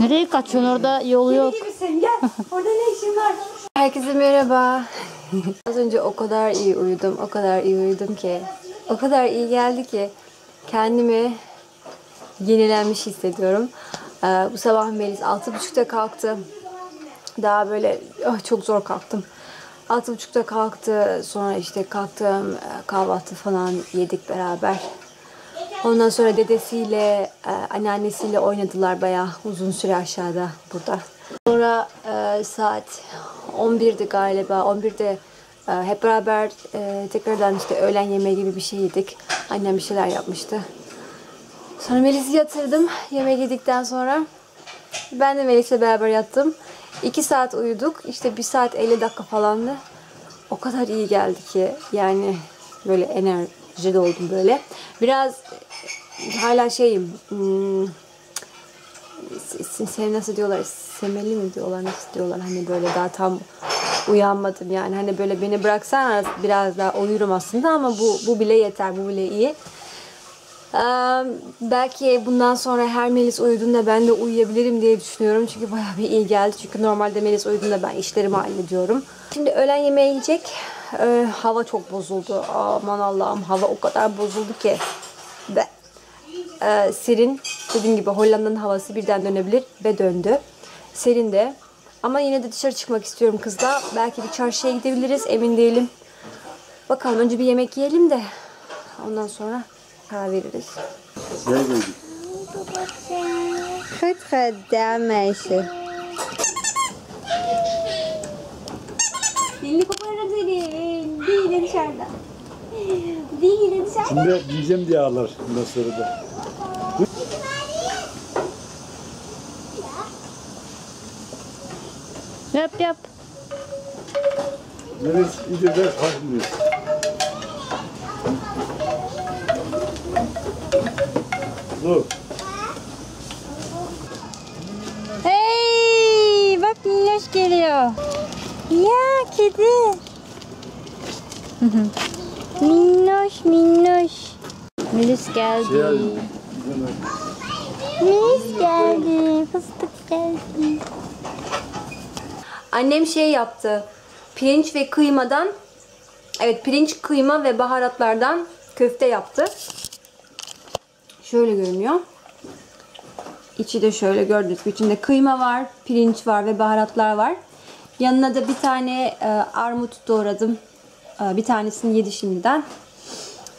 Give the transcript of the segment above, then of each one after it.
Nereye kaçıyorsun orada yol yok. Deli misin? Gel. Orada ne işin var? Herkese merhaba. Az önce o kadar iyi uyudum, o kadar iyi uyudum ki, o kadar iyi geldi ki kendimi yenilenmiş hissediyorum. Ee, bu sabah Melis altı buçukta kalktı. Daha böyle oh, çok zor kalktım. Altı buçukta kalktı. Sonra işte kalktım kahvaltı falan yedik beraber. Ondan sonra dedesiyle, e, anneannesiyle oynadılar bayağı uzun süre aşağıda burada. Sonra e, saat 11'di galiba. 11'de e, hep beraber tekrardan işte öğlen yemeği gibi bir şey yedik. Annem bir şeyler yapmıştı. Sonra Melis'i yatırdım yemek yedikten sonra. Ben de Melis'le beraber yattım. 2 saat uyuduk. İşte 1 saat 50 dakika falandı. O kadar iyi geldi ki yani böyle enerji oldum böyle. Biraz hala şeyim hmm, se- se- nasıl diyorlar semeli mi diyorlar nasıl diyorlar hani böyle daha tam uyanmadım yani hani böyle beni bıraksan biraz daha uyurum aslında ama bu bu bile yeter bu bile iyi. Eee, belki bundan sonra her Melis uyuduğunda ben de uyuyabilirim diye düşünüyorum. Çünkü bayağı bir iyi geldi. Çünkü normalde Melis uyuduğunda ben işlerimi hallediyorum. Şimdi öğlen yemeği yiyecek. Eee, hava çok bozuldu. Aman Allah'ım hava o kadar bozuldu ki. Ve eee, serin. Dediğim gibi Hollanda'nın havası birden dönebilir ve döndü. Serin de. Ama yine de dışarı çıkmak istiyorum kızla. Belki bir çarşıya gidebiliriz. Emin değilim. Bakalım önce bir yemek yiyelim de ondan sonra karar veririz. Gel geldik. Goed gedaan, meisje. Dışarıda. Dilini dışarıda. Şimdi diyeceğim diye ağlar bundan sonra da. Yap yap. Melis iyice de kalkmıyor. Dur. Hey, bak minnoş geliyor. Ya kedi. Minnoş minnoş. Melis geldi. Şey. Melis geldi. Fıstık geldi. Annem şey yaptı. Pirinç ve kıymadan evet pirinç, kıyma ve baharatlardan köfte yaptı. Şöyle görünüyor. İçi de şöyle gördüğünüz gibi içinde kıyma var, pirinç var ve baharatlar var. Yanına da bir tane e, armut doğradım. E, bir tanesini yedi şimdiden.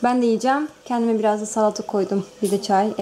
Ben de yiyeceğim. Kendime biraz da salata koydum. Bir de çay.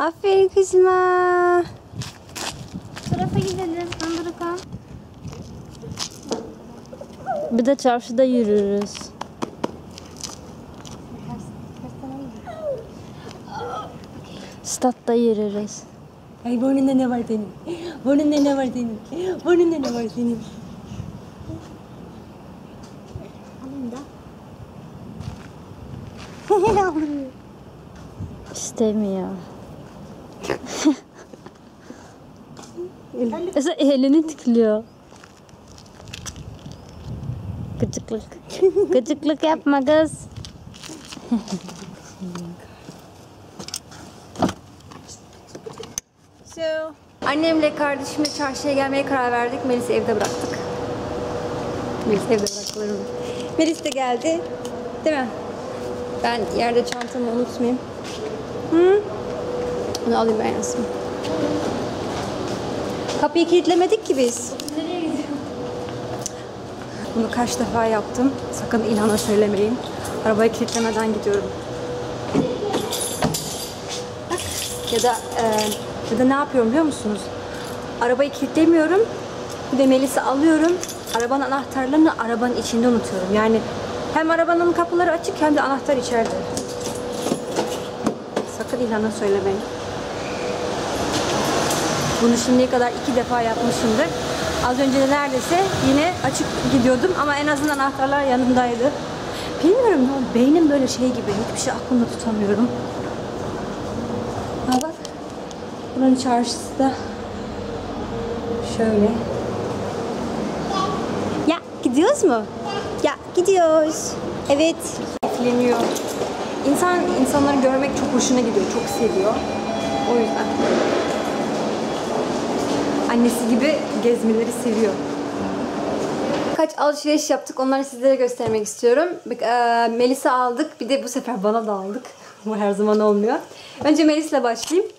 Aferin kızıma. Bu tarafa gidelim. Andırıkan. Bir de çarşıda yürürüz. Statta yürürüz. Ay burnunda ne var senin? Burnunda ne var senin? Burnunda ne var senin? İstemiyor. Mesela elini tıklıyor. Gıcıklık. Gıcıklık yapma kız. So. Annemle kardeşimle çarşıya gelmeye karar verdik. Melis'i evde bıraktık. Melis evde bıraktılar. Melis de geldi. Değil mi? Ben yerde çantamı unutmayayım. Hı? Onu alayım ben Yasmin. Kapıyı kilitlemedik ki biz. Nereye gidiyorsun? Bunu kaç defa yaptım. Sakın İlhan'a söylemeyin. Arabayı kilitlemeden gidiyorum. Bak. Ya da e, ya da ne yapıyorum biliyor musunuz? Arabayı kilitlemiyorum. Bir de Melis'i alıyorum. Arabanın anahtarlarını arabanın içinde unutuyorum. Yani hem arabanın kapıları açık hem de anahtar içeride. Sakın İlhan'a söylemeyin. Bunu şimdiye kadar iki defa yapmışımdır. Az önce de neredeyse yine açık gidiyordum ama en azından anahtarlar yanımdaydı. Bilmiyorum oldu. Beynim böyle şey gibi. Hiçbir şey aklımda tutamıyorum. Ha bak. Buranın çarşısı da şöyle. Ya gidiyoruz mu? Ya gidiyoruz. Evet. Keyifleniyor. İnsan insanları görmek çok hoşuna gidiyor. Çok seviyor. O yüzden. Annesi gibi gezmeleri seviyor. Kaç alışveriş yaptık onları sizlere göstermek istiyorum. Bak, eee, Melis'e aldık bir de bu sefer bana da aldık. Bu her zaman olmuyor. Önce Melis'le başlayayım.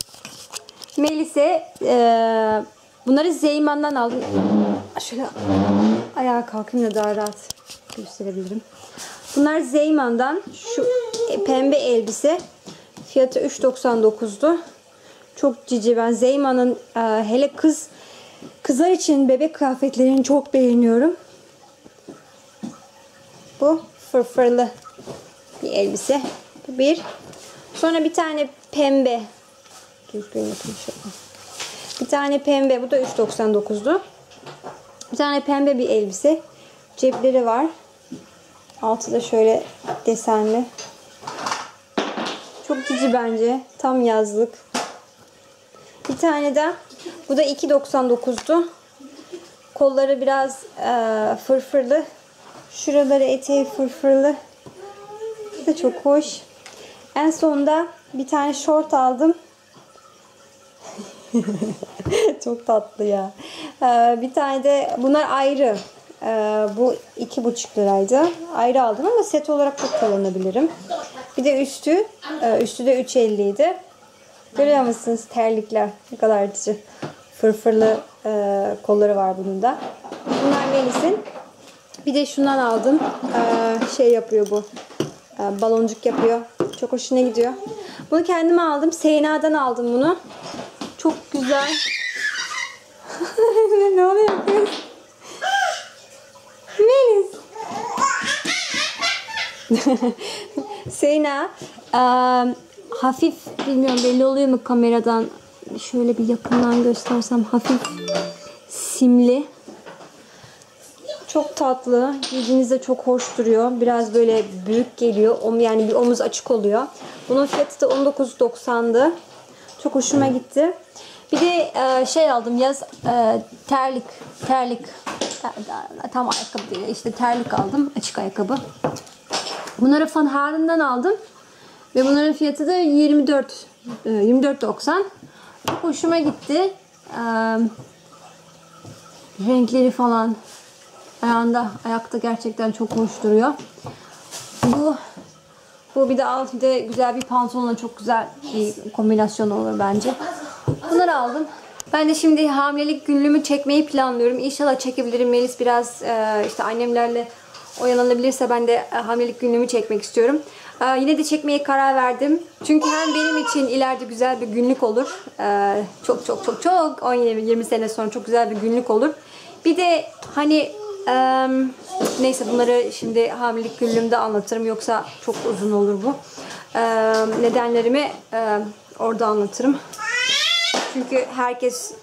Melis'e eee, bunları Zeyman'dan aldım. Şöyle ayağa kalkayım da daha rahat gösterebilirim. Bunlar Zeyman'dan şu e, pembe elbise. Fiyatı 3.99'du. Çok cici. Ben Zeyman'ın e, hele kız kızlar için bebek kıyafetlerini çok beğeniyorum. Bu fırfırlı bir elbise. Bu bir. Sonra bir tane pembe. Düzgün yapayım şöyle. Bir tane pembe. Bu da 3.99'du. Bir tane pembe bir elbise. Cepleri var. Altı da şöyle desenli. Çok cici bence. Tam yazlık. Bir tane de bu da 2.99'du. Kolları biraz e, fırfırlı. Şuraları eteği fırfırlı. Bu da çok hoş. En sonunda bir tane short aldım. çok tatlı ya. E, bir tane de bunlar ayrı. E, bu iki buçuk liraydı. Ayrı aldım ama set olarak da kullanabilirim. Bir de üstü. e, üstü de 3.50 idi. Görüyor musunuz terlikler ne kadar cici. Fırfırlı e, kolları var bunun da. Bunlar Melis'in. Bir de şundan aldım. E, şey yapıyor bu. E, baloncuk yapıyor. Çok hoşuna gidiyor. Bunu kendime aldım. Seyna'dan aldım bunu. Çok güzel. ne oluyor kız? Melis. Seyna eee, hafif bilmiyorum belli oluyor mu kameradan şöyle bir yakından göstersem hafif simli. Çok tatlı giydiğinizde çok hoş duruyor. Biraz böyle büyük geliyor yani bir omuz açık oluyor. Bunun fiyatı da 19.90'dı çok hoşuma gitti. Bir de eee, şey aldım yaz eee, terlik terlik tam ayakkabı değil işte terlik aldım açık ayakkabı. Bunları Van Haren'dan aldım. Ve bunların fiyatı da 24 e, 24.90. Çok hoşuma gitti. Ee, renkleri falan ayağında ayakta gerçekten çok hoş duruyor. Bu bu bir de alt güzel bir pantolonla çok güzel bir kombinasyon olur bence. Bunları aldım. Ben de şimdi hamilelik günlüğümü çekmeyi planlıyorum. İnşallah çekebilirim. Melis biraz e, işte annemlerle oyalanabilirse ben de e, hamilelik günlüğümü çekmek istiyorum. Ee, yine de çekmeye karar verdim. Çünkü hem benim için ileride güzel bir günlük olur. Ee, çok çok çok çok 10-20 sene sonra çok güzel bir günlük olur. Bir de hani e, neyse bunları şimdi hamilelik günlüğümde anlatırım. Yoksa çok uzun olur bu. Nedenlerimi e, orada anlatırım. Çünkü herkes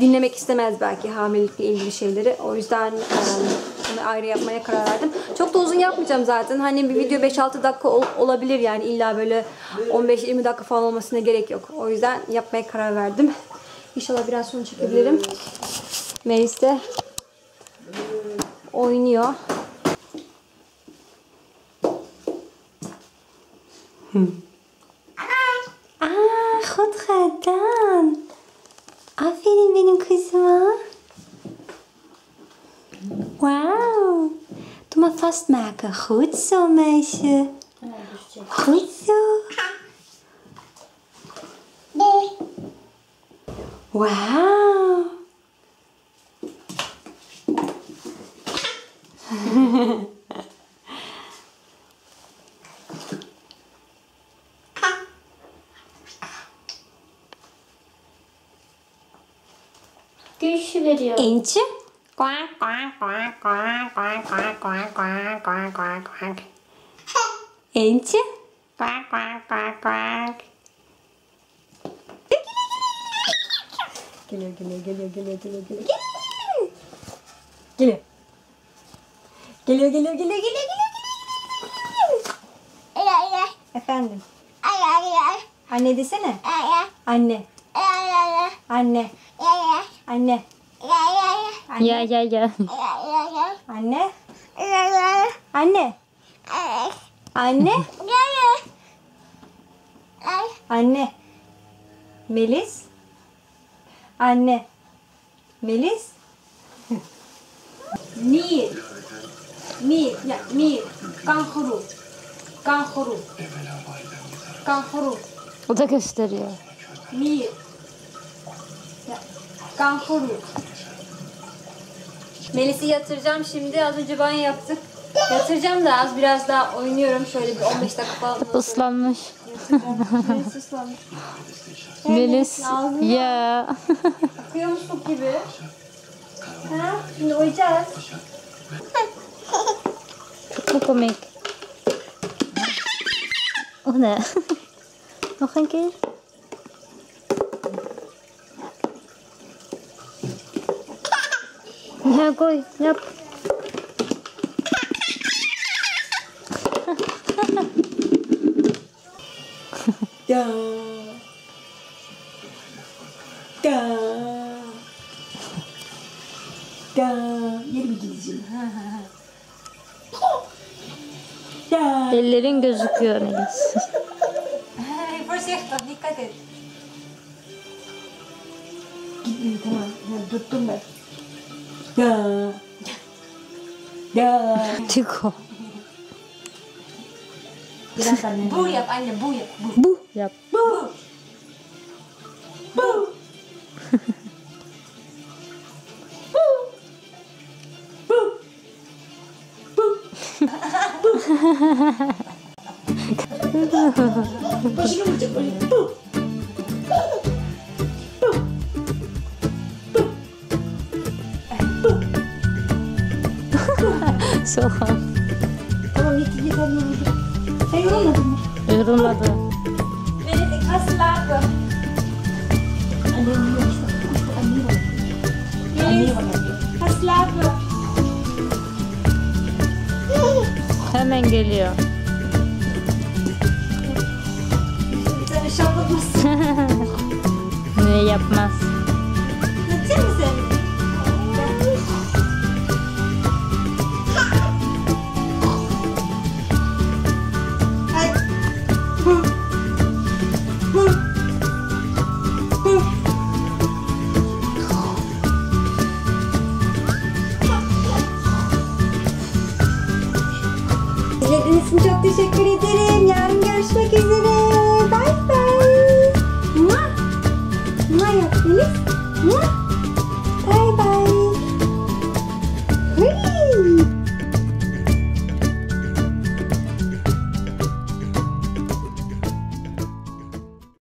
dinlemek istemez belki hamilelikle ilgili şeyleri. O yüzden e, bunu ayrı yapmaya karar verdim. Çok da uzun yapmayacağım zaten. Hani bir video 5-6 dakika ol- olabilir yani illa böyle 15-20 dakika falan olmasına gerek yok. O yüzden yapmaya karar verdim. İnşallah biraz sonra çekebilirim. Melis de oynuyor. Aa, gedaan. Aferin benim kızıma. Vastmaken. Goed zo, meisje. Goed zo. Wauw. Gülüşü veriyor. Eentje. Enti. Quack, quack, quack, quack. Geliyor, geliyor, geliyor, geliyor, geliyor, geliyor. Geliyor. Geliyor, geliyor, geliyor, geliyor, geliyor, geliyor. Ay, ay, ay. Efendim. Ay, ay, ay. Anne desene. Ay, ay. Anne. Ay, ay, ay. Anne. Ay, ay. Anne. Anne. Ya ya ya. Anne. Anne. Anne. Anne. anne Melis. Anne. Melis. Nil. Nil. Ya, Nil. Kankuru. Kankuru. Kankuru. O da gösteriyor. Nil. Kanhuru. Melis'i yatıracağım şimdi. Az önce banyo yaptık. Yatıracağım da az biraz daha oynuyorum. Şöyle bir 15 dakika falan. Islanmış. Melis ıslanmış. Melis. Ya. Akıyor musluk gibi. Ha? Şimdi oyacağız. Çok komik? O ne? Nog een keer. Ja, koy. Yap. Da. Da. Da. Yeri mi gideceğim? Ha ha ha. Da. Ellerin gözüküyor Melis. Hey, voorzichtig, dikkat et. Gitmiyor tamam. Ha, tuttum ben. Da. Da. Tiko. Bu yap anne, bu yap. Bu. Bu yap. Bu. Bu. olmadı. Venedik hazırlandı. Yes. Hazırlandı. Hemen geliyor. Sen şaplatmasın. Şey ne yapmaz. Yatır mı seni?